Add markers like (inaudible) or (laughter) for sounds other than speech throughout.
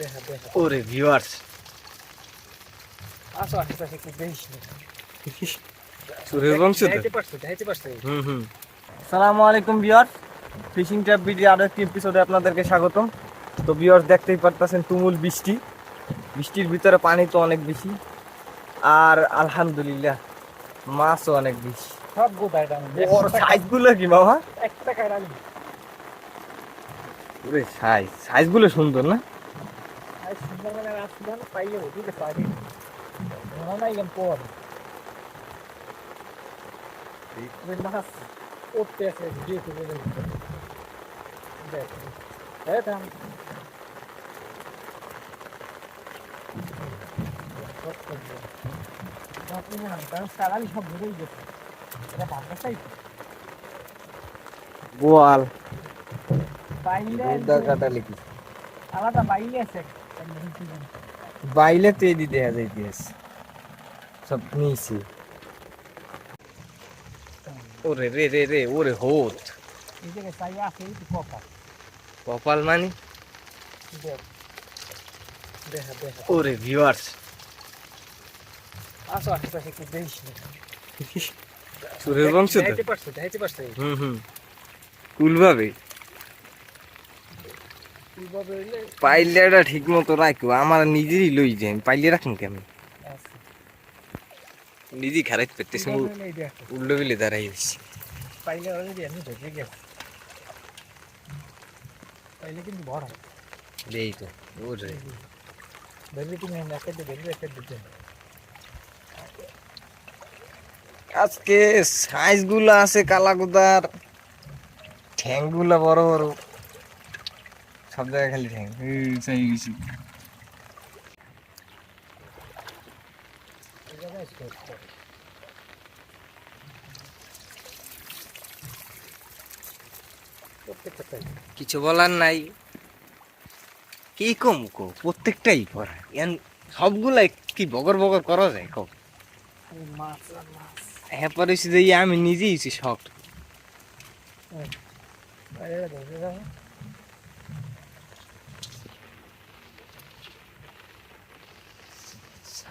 দেখা দেখা। ওরে ভিউয়ার্স আসো আশেপাশে একটু দেখিস সুরের বংশ হুম হুম। সালামু আলাইকুম ভিউয়ার্স ফিশিং ট্যাপ ভিডিও আরও একটি এপিসোডে আপনাদেরকে স্বাগতম। তো ভিউয়ার্স দেখতেই পারতেছেন তুমুল বৃষ্টি। বৃষ্টির ভিতরে পানি তো অনেক বেশি। আর আলহামদুলিল্লাহ মাছও অনেক বেশি। সব গোদায় বড় সাইজগুলো কি বাবা সাইজ সাইজগুলো সুন্দর না? সুন্দর মানে সুন্দর পাইলে ঠিক আছে আগে গেম পর ওই মাছ উঠতে আছে ভিডিও করে দেখ দেখ দাম সারাই সব ঘুরেই গেছে এটা ভাবনা চাই গোয়াল বাইরে কাটালি কি আলাদা বাইরে আছে। বাইলে তো এদি দেয়া যাইতেছে সব নিচে ওরে রে রে রে ওরে হোত এই জায়গায় চাই আছে এই তো কপা কপাল মানি দেখ দেখা দেখা ওরে ভিউয়ার্স আসো আশেপাশে একটু দেখিস না সুরের বংশ তো দেখাইতে পারছ দেখাইতে পারছ হুম হুম কুল ভাবে কীভাবে হইলে পাইলেটা ঠিক মতো রাখো আমার নিজেরই লই যাই পাইলে রাখুন কেমন আছে নিজেই খারাপ উল্টো বিলে দাঁড়াই পাইলে অলরেডি আমি ঢুকে পাইলে কিন্তু বড় এই তো ওরে ধরবি তুমি একটা ধরবি একটা দিতে। আজকে সাইজগুলা আছে কালাকুদার ঠ্যাংগুলা বড় বড়। সব জায়গায় খালি ঠ্যাং। চাই গেছি। কিছু বলার নাই। কি কম কো? প্রত্যেকটাই পড়া। এন সবগুলাই কি বগর বগর করা যায় কো? হ্যাঁ পরে যে আমি নিজেই শখ বাইরে ধরবে যাব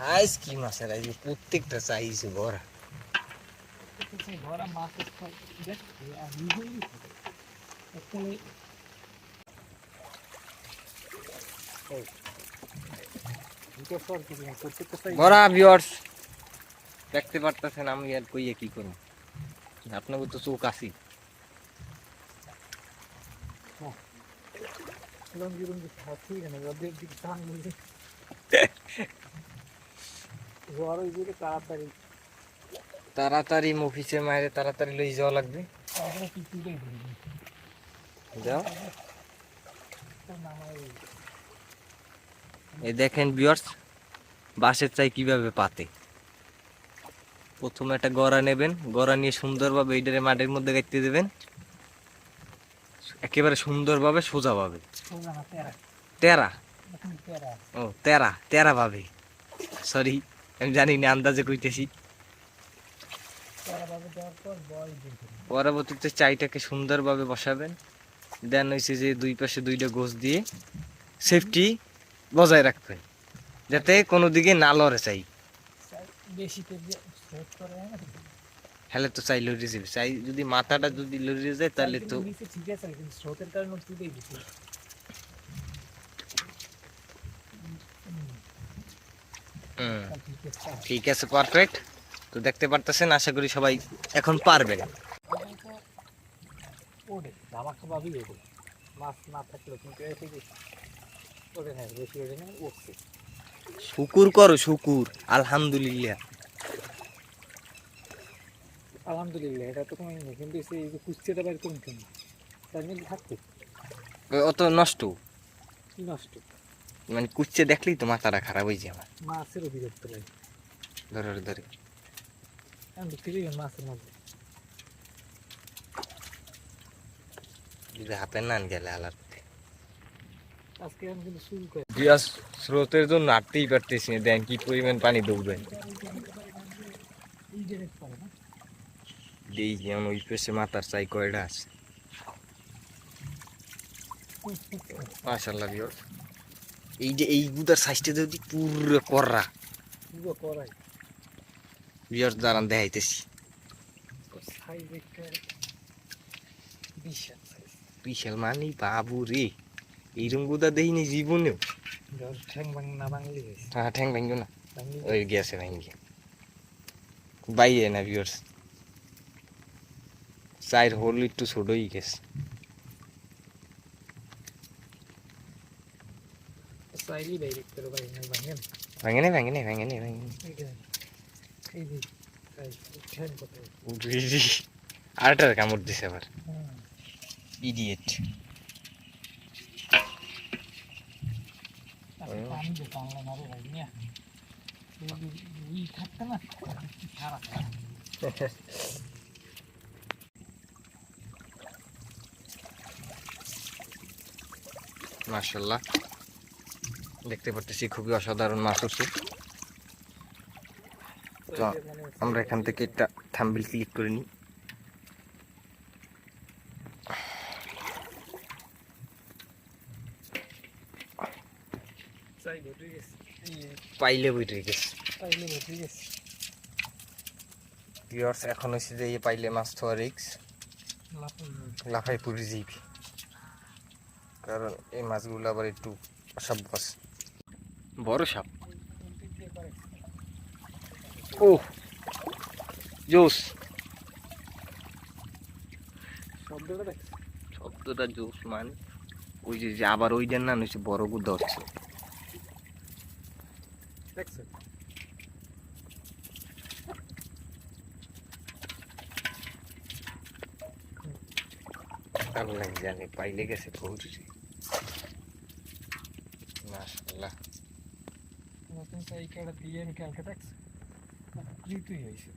সাইজ কি মাছের আইছে প্রত্যেকটা চাইছে বড় কিছু ভরা মাছ সব দেখ আর নিজেই এখানে এই দুটো সর কিছু না প্রত্যেকটা চাই বড় ভিউয়ার্স দেখতে পারতেছেন আমি আর কইয়ে কি করব? আপনাকে তো চোখ আছি। লঙ্গি লঙ্গি খাচ্ছি কেন রোদের দিকে টান বলছে জ্বর ওই দিকে তাড়াতাড়ি। মফিসে মায়ের তাড়াতাড়ি লই যাওয়া লাগবে। যাও। এই দেখেন ভিউয়ার্স বাঁশের চাই কীভাবে পাতে। প্রথমে একটা গড়া নেবেন গড়া নিয়ে সুন্দরভাবে এইটারে মাটির মধ্যে গাইতে দেবেন। একেবারে সুন্দরভাবে সোজাভাবে তেরা। ও তেরা তেরা ভাবে সরি আমি জানি না, আন্দাজে কইতেছি। পরবর্তীতে চাইটাকে সুন্দরভাবে বসাবেন। দেন হয়েছে যে দুই পাশে দুইটা গোছ দিয়ে সেফটি বজায় রাখবেন। যাতে কোনো দিকে না লড়ে চাই। হলে তো চাই লড়িয়ে যাবে। চাই যদি মাথাটা যদি লড়ে যায় তাহলে তো নিচে ঠিক আছে কিন্তু স্রোতের কারণে তুলেই দিচ্ছে হুম, ঠিক আছে ঠিক আছে পারফেক্ট তো দেখতে পারতেছেন আশা করি সবাই এখন পারবেন উঠছে। শুকুর করো শুকুর। আলহামদুলিল্লাহ। আলহামদুলিল্লাহ এটা তো কোনো নেই কিন্তু এই যে কুস্তিটা বের করুন কেন? তার মধ্যে থাকতে অত নষ্ট। নষ্ট। মানে কুচ্ছে দেখলেই তো মাথাটা খারাপ হয়ে যায় আমার মাছেরও বিরক্ত লাগে। ধরে ধরে আমি দেখতে যাই মাছের মধ্যে। হাতে নান গেলে আলার আজকে আমি কিন্তু শুরু করে বিয়াস স্রোতের জন্য হাঁটতেই পারতেছি না। দেন কি পরিমাণ পানি দৌড়বেন এই যে রেট পারে না। এই যেমন ওই পেশে মাথার চাই কয়টা আছে। মাশাল্লাহ এই যে এই গুদার সাইজটা যদি পুরো কররা পুরো করাই। বিয়ার দাঁড়ান দেখাইতেছি বিশাল মানে বাবু রে এইরকম গুদা দেখিনি জীবনেও ধর ঠ্যাং ভাঙ না ভাঙলি হ্যাঁ ঠ্যাং ভাঙ্গো না ওই গেছে ভাঙ্গি বাইরে না বিয়ার্স চাইর হোল একটু ছোটই গেছে বাইরে না ভাঙে নেই ভাঙে নেই ভাঙে নেই ভাঙে নেই (laughs) আরেকটার কামড় দিছে আবার। ইডিয়েট পানি যে টানলাম আরও ভাই নিয়ে। ই থাকতে না। (laughs) সারা মার্শাল্লাহ দেখতে পারতেছি খুবই অসাধারণ মাছ হচ্ছে। তো আমরা এখান থেকে একটা থাম্বিল ক্লিক করে নিই। গেছে। পাইলে বইটে গেছে। ভিউয়ার্স এখন হচ্ছে যে পাইলে মাছ ধোয়া রিক্স লাফাই পুরি যাইবি কারণ এই মাছগুলো আবার একটু অসভ্য আছে। বড় সাপ। ও জোস শব্দটা শব্দটা জোস মানে? ওই যে আবার ওই দেন না হচ্ছে বড় গুদা হচ্ছে দেখছ। আল্লাহ জানে পাইলে গেছে পৌঁছেছে। মাশাআল্লাহ। নতুন সাইকেলটা দিয়ে আমি কালকে দেখছ? হয়েছে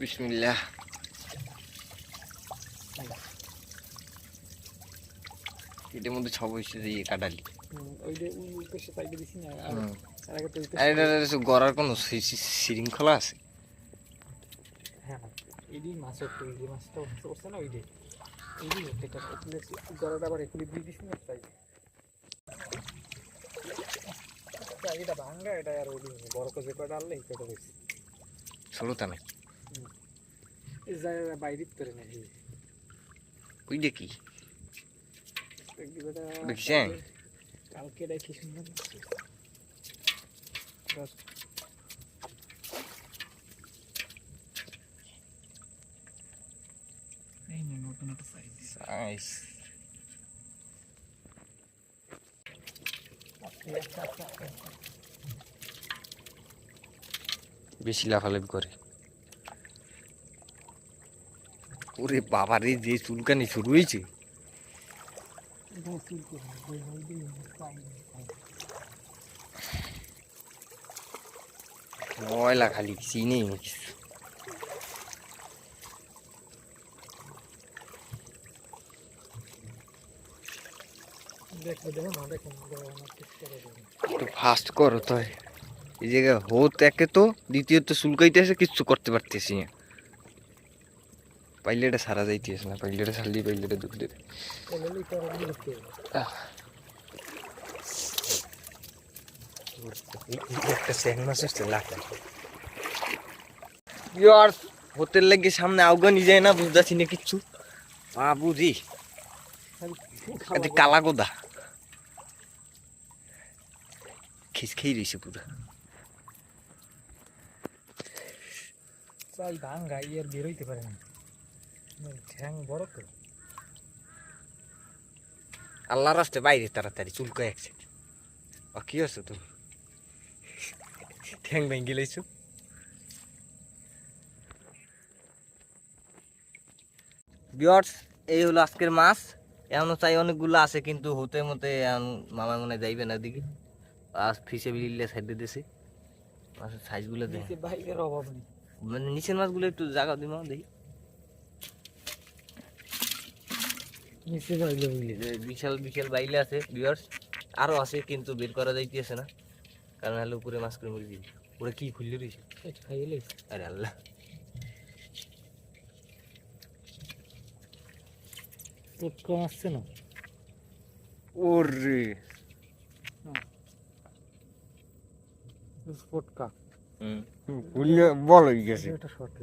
বিসমিল্লাহ। এটার মধ্যে ছব হয়েছে যে ইয়ে কাটালি। গড়ার কোনো শৃঙ্খলা আছে? হ্যাঁ মাছ এই যে মাছটা গড়াটা আবার একুলে দিয়ে দিছি না তাই এটা ভাঙ্গা এটা আর ওই বড় করে কটা আনলে কটা নাকি এই জায়গা বাইরে ভিতরে না ওই দেখছেন? কালকে এটা কি সুন্দর লাগছে। বাস। এই নে নতুন একটা সাইজ সাইজ বেশি লাফালাফি করে। ওরে বাবা রে যে চুলকানি শুরু হয়েছে। ময়লা খালি চিনেই নিস দেখো দেখো না দেখো না দেখো না চেষ্টা করে দেখো একটু ফাস্ট করো তো। এই জায়গায় হোত একে তো দ্বিতীয়ত চুলকাইতেছে কিচ্ছু করতে পারতেছি না। পাইলেটা সারা যাইতেছে না পাইলেটা সারলি পাইলেটা দুঃখ দেবে। হোটেল লাগে সামনে আউগানি যায় না বুঝতেছি না কিচ্ছু। বাবু জি এতে কালা গোদা খিস রয়েছে পুরো চাই ভাঙ্গা ইয়ার বেরোইতে পারে না ঠ্যাং বড় তো আল্লাহর রাস্তে বাইরে তাড়াতাড়ি চুলকো একসাথে ও কি আছো তুমি ঠ্যাং ভেঙে লাইছো বিয়ার্স এই হলো আজকের মাছ এখনও চাই অনেকগুলো আছে কিন্তু হতে মতে মামা মনে যাইবে না দিকে আজ ফিসে বিলিলে সাইডে দিছে। মাছের সাইজগুলো দেখে। নিচে বাইরের অভাব নেই। মানে নিচের মাছগুলো একটু জায়গা দিমা দেখি। নিচে বাইরে বুঝলি বিশাল বিশাল বাইলে আছে আরও আছে কিন্তু বের করা যাইতেছে না। কারণ হলে উপরে মাছ করে মরে ওরা কি খুললে রয়েছে? খাইলে আরে আল্লাহ। কম আসছে না? ওরে। ফটকা হুম। হয়ে গেছে। এটা শর্ট